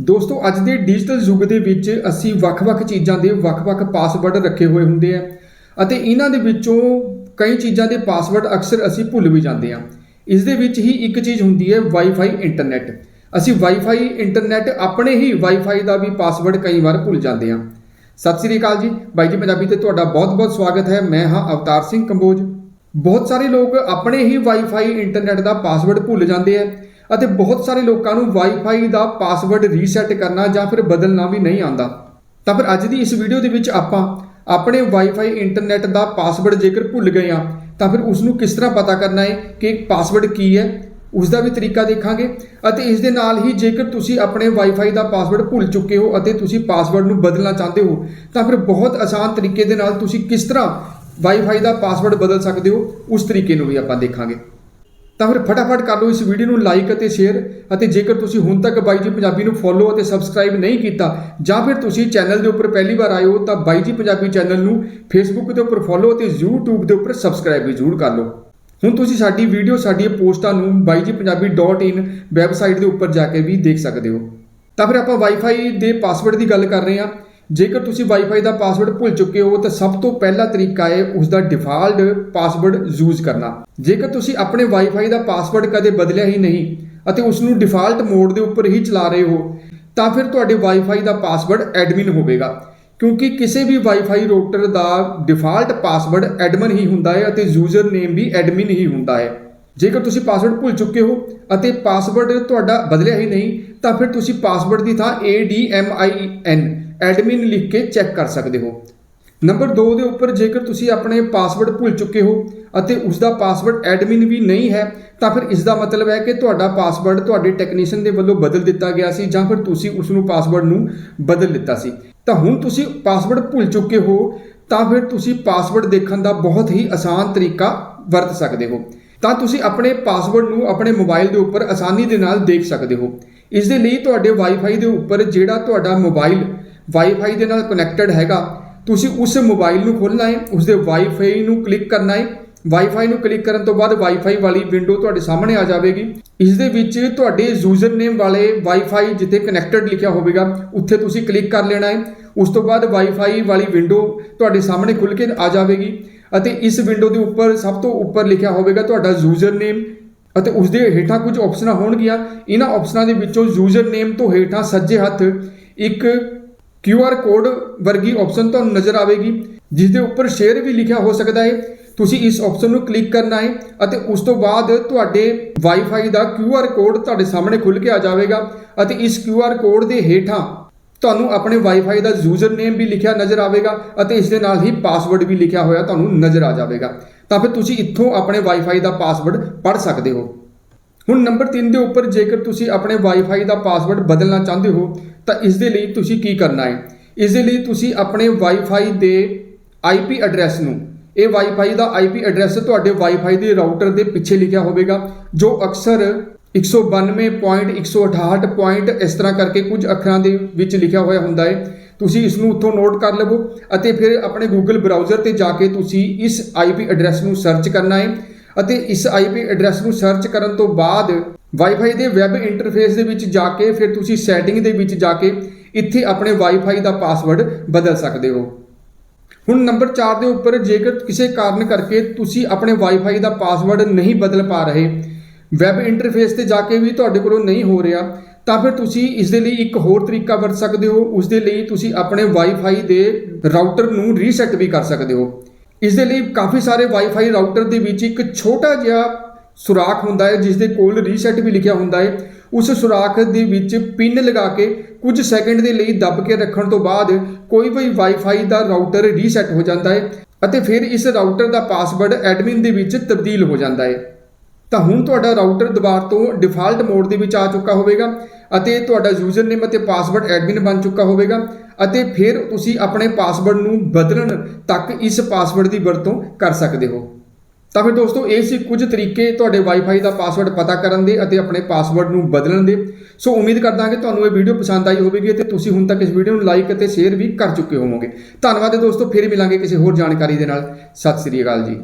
ਦੋਸਤੋ, ਅੱਜ ਦੇ ਡਿਜੀਟਲ ਯੁੱਗ ਦੇ ਵਿੱਚ ਅਸੀਂ ਵੱਖ-ਵੱਖ ਚੀਜ਼ਾਂ ਦੇ ਵੱਖ-ਵੱਖ ਪਾਸਵਰਡ ਰੱਖੇ ਹੋਏ ਹੁੰਦੇ ਆ ਅਤੇ ਇਹਨਾਂ ਦੇ ਵਿੱਚੋਂ ਕਈ ਚੀਜ਼ਾਂ ਦੇ ਪਾਸਵਰਡ ਅਕਸਰ ਅਸੀਂ ਭੁੱਲ ਵੀ ਜਾਂਦੇ ਆ। ਇਸ ਦੇ ਵਿੱਚ ਹੀ ਇੱਕ ਚੀਜ਼ ਹੁੰਦੀ ਹੈ ਵਾਈਫਾਈ ਇੰਟਰਨੈਟ ਅਸੀਂ ਵਾਈਫਾਈ ਇੰਟਰਨੈਟ ਆਪਣੇ ਹੀ ਵਾਈਫਾਈ ਦਾ ਵੀ ਪਾਸਵਰਡ ਕਈ ਵਾਰ ਭੁੱਲ ਜਾਂਦੇ ਆ। ਸਤਿ ਸ੍ਰੀ ਅਕਾਲ ਜੀ। ਬਾਈ ਜੀ ਪੰਜਾਬੀ ਤੇ ਤੁਹਾਡਾ ਬਹੁਤ-ਬਹੁਤ ਸਵਾਗਤ ਹੈ। ਮੈਂ ਹਾਂ ਅਵਤਾਰ ਸਿੰਘ ਕੰਬੋਜ। ਬਹੁਤ ਸਾਰੇ ਲੋਕ ਆਪਣੇ ਹੀ ਵਾਈਫਾਈ ਇੰਟਰਨੈਟ ਦਾ ਪਾਸਵਰਡ ਭੁੱਲ ਜਾਂਦੇ ਆ। ਅਤੇ ਬਹੁਤ ਸਾਰੇ ਲੋਕਾਂ ਨੂੰ ਵਾਈਫਾਈ ਦਾ ਪਾਸਵਰਡ ਰੀਸੈਟ ਕਰਨਾ ਜਾਂ ਫਿਰ ਬਦਲਣਾ ਵੀ ਨਹੀਂ ਆਉਂਦਾ। ਤਾਂ ਫਿਰ ਅੱਜ ਦੀ ਇਸ ਵੀਡੀਓ ਦੇ ਵਿੱਚ ਆਪਾਂ ਆਪਣੇ ਵਾਈਫਾਈ ਇੰਟਰਨੈਟ ਦਾ ਪਾਸਵਰਡ ਜੇਕਰ ਭੁੱਲ ਗਏ ਆ ਤਾਂ ਫਿਰ ਉਸ ਨੂੰ ਕਿਸ ਤਰ੍ਹਾਂ ਪਤਾ ਕਰਨਾ ਹੈ ਕਿ ਪਾਸਵਰਡ ਕੀ ਹੈ ਉਸ ਦਾ ਵੀ ਤਰੀਕਾ ਦੇਖਾਂਗੇ ਅਤੇ ਇਸ ਦੇ ਨਾਲ ਹੀ ਜੇਕਰ ਤੁਸੀਂ ਆਪਣੇ ਵਾਈਫਾਈ ਦਾ ਪਾਸਵਰਡ ਭੁੱਲ ਚੁੱਕੇ ਹੋ ਅਤੇ ਤੁਸੀਂ ਪਾਸਵਰਡ ਨੂੰ ਬਦਲਣਾ ਚਾਹੁੰਦੇ ਹੋ, ਤਾਂ ਫਿਰ ਬਹੁਤ ਆਸਾਨ ਤਰੀਕੇ ਦੇ ਨਾਲ ਤੁਸੀਂ ਕਿਸ ਤਰ੍ਹਾਂ ਵਾਈਫਾਈ ਦਾ ਪਾਸਵਰਡ ਬਦਲ ਸਕਦੇ ਹੋ, ਉਸ ਤਰੀਕੇ ਨੂੰ ਵੀ ਆਪਾਂ ਦੇਖਾਂਗੇ। ਤਾਂ ਫਿਰ ਫਟਾਫਟ ਕਰ ਲਓ ਇਸ ਵੀਡੀਓ ਨੂੰ ਲਾਈਕ ਅਤੇ ਸ਼ੇਅਰ ਅਤੇ ਜੇਕਰ ਤੁਸੀਂ ਹੁਣ ਤੱਕ ਬਾਈ ਜੀ ਪੰਜਾਬੀ ਨੂੰ ਫੋਲੋ ਅਤੇ ਸਬਸਕ੍ਰਾਈਬ ਨਹੀਂ ਕੀਤਾ ਜਾਂ ਫਿਰ ਤੁਸੀਂ ਚੈਨਲ ਦੇ ਉੱਪਰ ਪਹਿਲੀ ਵਾਰ ਆਏ ਹੋ ਤਾਂ ਬਾਈ ਜੀ ਪੰਜਾਬੀ ਚੈਨਲ ਨੂੰ ਫੇਸਬੁੱਕ ਦੇ ਉੱਪਰ ਫੋਲੋ ਅਤੇ YouTube ਦੇ ਉੱਪਰ ਸਬਸਕ੍ਰਾਈਬ ਵੀ ਜ਼ਰੂਰ ਕਰ ਲਓ। ਹੁਣ ਤੁਸੀਂ ਸਾਡੀ ਵੀਡੀਓ ਸਾਡੀਆਂ ਪੋਸਟਾਂ ਨੂੰ ਬਾਈ ਜੀ baijipunjabi.in ਵੈਬਸਾਈਟ ਦੇ ਉੱਪਰ ਜਾ ਕੇ ਵੀ ਦੇਖ ਸਕਦੇ ਹੋ। ਤਾਂ ਫਿਰ ਆਪਾਂ ਵਾਈਫਾਈ ਦੇ ਪਾਸਵਰਡ ਦੀ ਗੱਲ ਕਰ ਰਹੇ ਹਾਂ। ਜੇਕਰ ਤੁਸੀਂ ਵਾਈਫਾਈ ਦਾ ਪਾਸਵਰਡ ਭੁੱਲ ਚੁੱਕੇ ਹੋ, ਤਾਂ ਸਭ ਤੋਂ ਪਹਿਲਾ ਤਰੀਕਾ ਹੈ ਉਸ ਦਾ ਡਿਫਾਲਟ ਪਾਸਵਰਡ ਯੂਜ਼ ਕਰਨਾ। ਜੇਕਰ ਤੁਸੀਂ ਆਪਣੇ ਵਾਈਫਾਈ ਦਾ ਪਾਸਵਰਡ ਕਦੇ ਬਦਲਿਆ ਹੀ ਨਹੀਂ ਅਤੇ ਉਸ ਨੂੰ ਡਿਫਾਲਟ ਮੋਡ ਦੇ ਉੱਪਰ ਹੀ ਚਲਾ ਰਹੇ ਹੋ, ਤਾਂ ਫਿਰ ਤੁਹਾਡੇ ਵਾਈਫਾਈ ਦਾ ਪਾਸਵਰਡ ਐਡਮਿਨ ਹੋਵੇਗਾ। ਕਿਉਂਕਿ ਕਿਸੇ ਵੀ ਵਾਈਫਾਈ ਰਾਊਟਰ ਦਾ ਡਿਫਾਲਟ ਪਾਸਵਰਡ ਐਡਮਿਨ ਹੀ ਹੁੰਦਾ ਹੈ ਅਤੇ ਯੂਜ਼ਰ ਨੇਮ ਵੀ ਐਡਮਿਨ ਹੀ ਹੁੰਦਾ ਹੈ। ਜੇਕਰ ਤੁਸੀਂ ਪਾਸਵਰਡ ਭੁੱਲ ਚੁੱਕੇ ਹੋ ਅਤੇ ਪਾਸਵਰਡ ਤੁਹਾਡਾ ਬਦਲਿਆ ਹੀ ਨਹੀਂ, ਤਾਂ ਫਿਰ ਤੁਸੀਂ ਪਾਸਵਰਡ ਦੀ ਥਾਂ ADMIN ਐਡਮਿਨ ਲਿਖ ਕੇ ਚੈੱਕ ਕਰ ਸਕਦੇ ਹੋ। ਨੰਬਰ 2 ਦੇ ਉੱਪਰ ਜੇਕਰ ਤੁਸੀਂ ਆਪਣੇ ਪਾਸਵਰਡ ਭੁੱਲ ਚੁੱਕੇ ਹੋ ਅਤੇ ਉਸ ਦਾ ਪਾਸਵਰਡ ਐਡਮਿਨ ਵੀ ਨਹੀਂ ਹੈ, ਤਾਂ ਫਿਰ ਇਸ ਦਾ ਮਤਲਬ ਹੈ ਕਿ ਤੁਹਾਡਾ ਪਾਸਵਰਡ ਤੁਹਾਡੇ ਟੈਕਨੀਸ਼ੀਅਨ ਦੇ ਵੱਲੋਂ ਬਦਲ ਦਿੱਤਾ ਗਿਆ ਸੀ ਜਾਂ ਫਿਰ ਤੁਸੀਂ ਉਸ ਨੂੰ ਪਾਸਵਰਡ ਨੂੰ ਬਦਲ ਦਿੱਤਾ ਸੀ। ਤਾਂ ਹੁਣ ਤੁਸੀਂ ਪਾਸਵਰਡ ਭੁੱਲ ਚੁੱਕੇ ਹੋ, ਤਾਂ ਫਿਰ ਤੁਸੀਂ ਪਾਸਵਰਡ ਦੇਖਣ ਦਾ ਬਹੁਤ ਹੀ ਆਸਾਨ ਤਰੀਕਾ ਵਰਤ ਸਕਦੇ ਹੋ। ਤਾਂ ਤੁਸੀਂ ਆਪਣੇ ਪਾਸਵਰਡ ਨੂੰ ਆਪਣੇ ਮੋਬਾਈਲ ਦੇ ਉੱਪਰ ਆਸਾਨੀ ਦੇ ਨਾਲ ਦੇਖ ਸਕਦੇ ਹੋ। ਇਸ ਦੇ ਲਈ ਤੁਹਾਡੇ ਵਾਈਫਾਈ ਦੇ ਉੱਪਰ ਜਿਹੜਾ ਤੁਹਾਡਾ ਮੋਬਾਈਲ ਵਾਈਫਾਈ ਦੇ ਨਾਲ ਕਨੈਕਟਡ ਹੈਗਾ। ਤੁਸੀਂ ਉਸ ਮੋਬਾਈਲ ਨੂੰ ਖੋਲ੍ਹਣਾ ਹੈ ਉਸ ਦੇ ਵਾਈਫਾਈ ਨੂੰ ਕਲਿੱਕ ਕਰਨਾ ਹੈ। ਵਾਈਫਾਈ ਨੂੰ ਕਲਿੱਕ ਕਰਨ ਤੋਂ ਬਾਅਦ ਵਾਈਫਾਈ ਵਾਲੀ ਵਿੰਡੋ ਤੁਹਾਡੇ ਸਾਹਮਣੇ ਆ ਜਾਵੇਗੀ। ਇਸ ਦੇ ਵਿੱਚ ਤੁਹਾਡੇ ਯੂਜ਼ਰ ਨੇਮ ਵਾਲੇ ਵਾਈਫਾਈ ਜਿੱਥੇ ਕਨੈਕਟਡ ਲਿਖਿਆ ਹੋਵੇਗਾ, ਉੱਥੇ ਤੁਸੀਂ ਕਲਿੱਕ ਕਰ ਲੈਣਾ ਹੈ। ਉਸ ਤੋਂ ਬਾਅਦ ਵਾਈਫਾਈ ਵਾਲੀ ਵਿੰਡੋ ਤੁਹਾਡੇ ਸਾਹਮਣੇ ਖੁੱਲ ਕੇ ਆ ਜਾਵੇਗੀ ਅਤੇ ਇਸ ਵਿੰਡੋ ਦੇ ਉੱਪਰ, ਸਭ ਤੋਂ ਉੱਪਰ ਲਿਖਿਆ ਹੋਵੇਗਾ ਤੁਹਾਡਾ ਯੂਜ਼ਰ ਨੇਮ ਅਤੇ ਉਸ ਦੇ ਹੇਠਾਂ ਕੁਝ ਆਪਸ਼ਨਾਂ ਹੋਣਗੀਆਂ। ਇਹਨਾਂ ਆਪਸ਼ਨਾਂ ਦੇ ਵਿੱਚੋਂ ਯੂਜ਼ਰ ਨੇਮ ਤੋਂ ਹੇਠਾਂ ਸੱਜੇ ਹੱਥ ਇੱਕ QR ਕੋਡ ਵਰਗੀ ਆਪਸ਼ਨ ਤੁਹਾਨੂੰ ਨਜ਼ਰ ਆਵੇਗੀ ਜਿਸ ਦੇ ਉੱਪਰ ਸ਼ੇਅਰ ਵੀ ਲਿਖਿਆ ਹੋ ਸਕਦਾ ਹੈ। ਤੁਸੀਂ ਇਸ ਆਪਸ਼ਨ ਨੂੰ ਕਲਿੱਕ ਕਰਨਾ ਹੈ ਅਤੇ ਉਸ ਤੋਂ ਬਾਅਦ ਤੁਹਾਡੇ ਵਾਈਫਾਈ ਦਾ QR ਕੋਡ ਤੁਹਾਡੇ ਸਾਹਮਣੇ ਖੁੱਲ ਕੇ ਆ ਜਾਵੇਗਾ ਅਤੇ ਇਸ QR ਕੋਡ ਦੇ ਹੇਠਾਂ ਤੁਹਾਨੂੰ ਆਪਣੇ ਵਾਈਫਾਈ ਦਾ ਯੂਜ਼ਰ ਨੇਮ ਵੀ ਲਿਖਿਆ ਨਜ਼ਰ ਆਵੇਗਾ ਅਤੇ ਇਸ ਦੇ ਨਾਲ ਹੀ ਪਾਸਵਰਡ ਵੀ ਲਿਖਿਆ ਹੋਇਆ ਤੁਹਾਨੂੰ ਨਜ਼ਰ ਆ ਜਾਵੇਗਾ। ਤਾਂ ਫਿਰ ਤੁਸੀਂ ਇੱਥੋਂ ਆਪਣੇ ਵਾਈਫਾਈ ਦਾ ਪਾਸਵਰਡ ਪੜ੍ਹ ਸਕਦੇ ਹੋ। ਹੁਣ ਨੰਬਰ 3 ਦੇ ਉੱਪਰ ਜੇਕਰ ਤੁਸੀਂ ਆਪਣੇ ਵਾਈਫਾਈ ਦਾ ਪਾਸਵਰਡ ਬਦਲਣਾ ਚਾਹੁੰਦੇ ਹੋ ਤਾਂ ਇਸ ਦੇ ਲਈ ਤੁਸੀਂ ਕੀ ਕਰਨਾ ਹੈ ਇਸ ਦੇ ਲਈ ਤੁਸੀਂ ਆਪਣੇ ਵਾਈਫਾਈ ਦੇ ਆਈਪੀ ਐਡਰੈਸ ਨੂੰ, ਇਹ ਵਾਈਫਾਈ ਦਾ ਆਈਪੀ ਐਡਰੈਸ ਤੁਹਾਡੇ ਵਾਈਫਾਈ ਦੇ ਰਾਊਟਰ ਦੇ ਪਿੱਛੇ ਲਿਖਿਆ ਹੋਵੇਗਾ, ਜੋ ਅਕਸਰ 192.168. ਪੁਆਇੰਟ ਇਸ ਤਰ੍ਹਾਂ ਕਰਕੇ ਕੁਝ ਅੱਖਰਾਂ ਦੇ ਵਿੱਚ ਲਿਖਿਆ ਹੋਇਆ ਹੁੰਦਾ ਹੈ ਤੁਸੀਂ ਇਸ ਨੂੰ ਉੱਥੋਂ ਨੋਟ ਕਰ ਲਵੋ ਅਤੇ ਫਿਰ ਆਪਣੇ Google ਬ੍ਰਾਊਜ਼ਰ ਤੇ ਜਾ ਕੇ ਤੁਸੀਂ ਇਸ ਆਈਪੀ ਐਡਰੈਸ ਨੂੰ ਸਰਚ ਕਰਨਾ ਹੈ ਅਤੇ ਇਸ ਆਈਪੀ ਐਡਰੈਸ ਨੂੰ ਸਰਚ ਕਰਨ ਤੋਂ ਬਾਅਦ ਵਾਈਫਾਈ ਦੇ ਵੈਬ ਇੰਟਰਫੇਸ ਦੇ ਵਿੱਚ ਜਾ ਕੇ, ਫਿਰ ਤੁਸੀਂ ਸੈਟਿੰਗ ਦੇ ਵਿੱਚ ਜਾ ਕੇ ਇੱਥੇ ਆਪਣੇ ਵਾਈਫਾਈ ਦਾ ਪਾਸਵਰਡ ਬਦਲ ਸਕਦੇ ਹੋ। ਹੁਣ ਨੰਬਰ 4 ਦੇ ਉੱਪਰ ਜੇਕਰ ਕਿਸੇ ਕਾਰਨ ਕਰਕੇ ਤੁਸੀਂ ਆਪਣੇ ਵਾਈਫਾਈ ਦਾ ਪਾਸਵਰਡ ਨਹੀਂ ਬਦਲ ਪਾ ਰਹੇ ਵੈਬ ਇੰਟਰਫੇਸ ਤੇ ਜਾ ਕੇ ਵੀ ਤੁਹਾਡੇ ਕੋਲੋਂ ਨਹੀਂ ਹੋ ਰਿਹਾ, ਤਾਂ ਫਿਰ ਤੁਸੀਂ ਇਸ ਦੇ ਲਈ ਇੱਕ ਹੋਰ ਤਰੀਕਾ ਵਰਤ ਸਕਦੇ ਹੋ। ਉਸ ਦੇ ਲਈ ਤੁਸੀਂ ਆਪਣੇ ਵਾਈਫਾਈ ਦੇ ਰਾਊਟਰ ਨੂੰ ਰੀਸੈਟ ਵੀ ਕਰ ਸਕਦੇ ਹੋ। ਇਸ ਦੇ ਲਈ ਕਾਫੀ ਸਾਰੇ ਵਾਈਫਾਈ ਰਾਊਟਰ ਦੇ ਵਿੱਚ ਇੱਕ ਛੋਟਾ ਜਿਹਾ ਸੁਰਾਖ ਹੁੰਦਾ ਹੈ ਜਿਸ ਦੇ ਕੋਲ ਰੀਸੈਟ ਵੀ ਲਿਖਿਆ ਹੁੰਦਾ ਹੈ। ਉਸ ਸੁਰਾਖ ਦੇ ਵਿੱਚ ਪਿੰਨ ਲਗਾ ਕੇ ਕੁਝ ਸੈਕਿੰਡ ਦੇ ਲਈ ਦੱਬ ਕੇ ਰੱਖਣ ਤੋਂ ਬਾਅਦ ਕੋਈ ਵੀ ਵਾਈਫਾਈ ਦਾ ਰਾਊਟਰ ਰੀਸੈਟ ਹੋ ਜਾਂਦਾ ਹੈ ਅਤੇ ਫਿਰ ਇਸ ਰਾਊਟਰ ਦਾ ਪਾਸਵਰਡ ਐਡਮਿਨ ਦੇ ਵਿੱਚ ਤਬਦੀਲ ਹੋ ਜਾਂਦਾ ਹੈ। ਤਾਂ ਹੁਣ ਤੁਹਾਡਾ ਰਾਊਟਰ ਦੁਬਾਰਾ ਤੋਂ ਡਿਫਾਲਟ ਮੋਡ ਦੇ ਵਿੱਚ ਆ ਚੁੱਕਾ ਹੋਵੇਗਾ ਅਤੇ ਤੁਹਾਡਾ ਯੂਜ਼ਰ ਨੇਮ ਅਤੇ ਪਾਸਵਰਡ ਐਡਮਿਨ ਬਣ ਚੁੱਕਾ ਹੋਵੇਗਾ ਅਤੇ ਫਿਰ ਤੁਸੀਂ ਆਪਣੇ ਪਾਸਵਰਡ ਨੂੰ ਬਦਲਣ ਤੱਕ ਇਸ ਪਾਸਵਰਡ ਦੀ ਵਰਤੋਂ ਕਰ ਸਕਦੇ ਹੋ। ਤਾਂ ਫਿਰ ਦੋਸਤੋ, ਇਹ ਸੀ ਕੁਝ ਤਰੀਕੇ ਤੁਹਾਡੇ ਵਾਈਫਾਈ ਦਾ ਪਾਸਵਰਡ ਪਤਾ ਕਰਨ ਦੇ ਅਤੇ ਆਪਣੇ ਪਾਸਵਰਡ ਨੂੰ ਬਦਲਣ ਦੇ। ਸੋ ਉਮੀਦ ਕਰਦਾ ਹਾਂ ਕਿ ਤੁਹਾਨੂੰ ਇਹ ਵੀਡੀਓ ਪਸੰਦ ਆਈ ਹੋਵੇਗੀ ਅਤੇ ਤੁਸੀਂ ਹੁਣ ਤੱਕ ਇਸ ਵੀਡੀਓ ਨੂੰ ਲਾਈਕ ਅਤੇ ਸ਼ੇਅਰ ਵੀ ਕਰ ਚੁੱਕੇ ਹੋਵੋਗੇ। ਧੰਨਵਾਦ ਦੋਸਤੋ, ਫਿਰ ਮਿਲਾਂਗੇ ਕਿਸੇ ਹੋਰ ਜਾਣਕਾਰੀ ਦੇ ਨਾਲ। ਸਤਿ ਸ੍ਰੀ ਅਕਾਲ ਜੀ।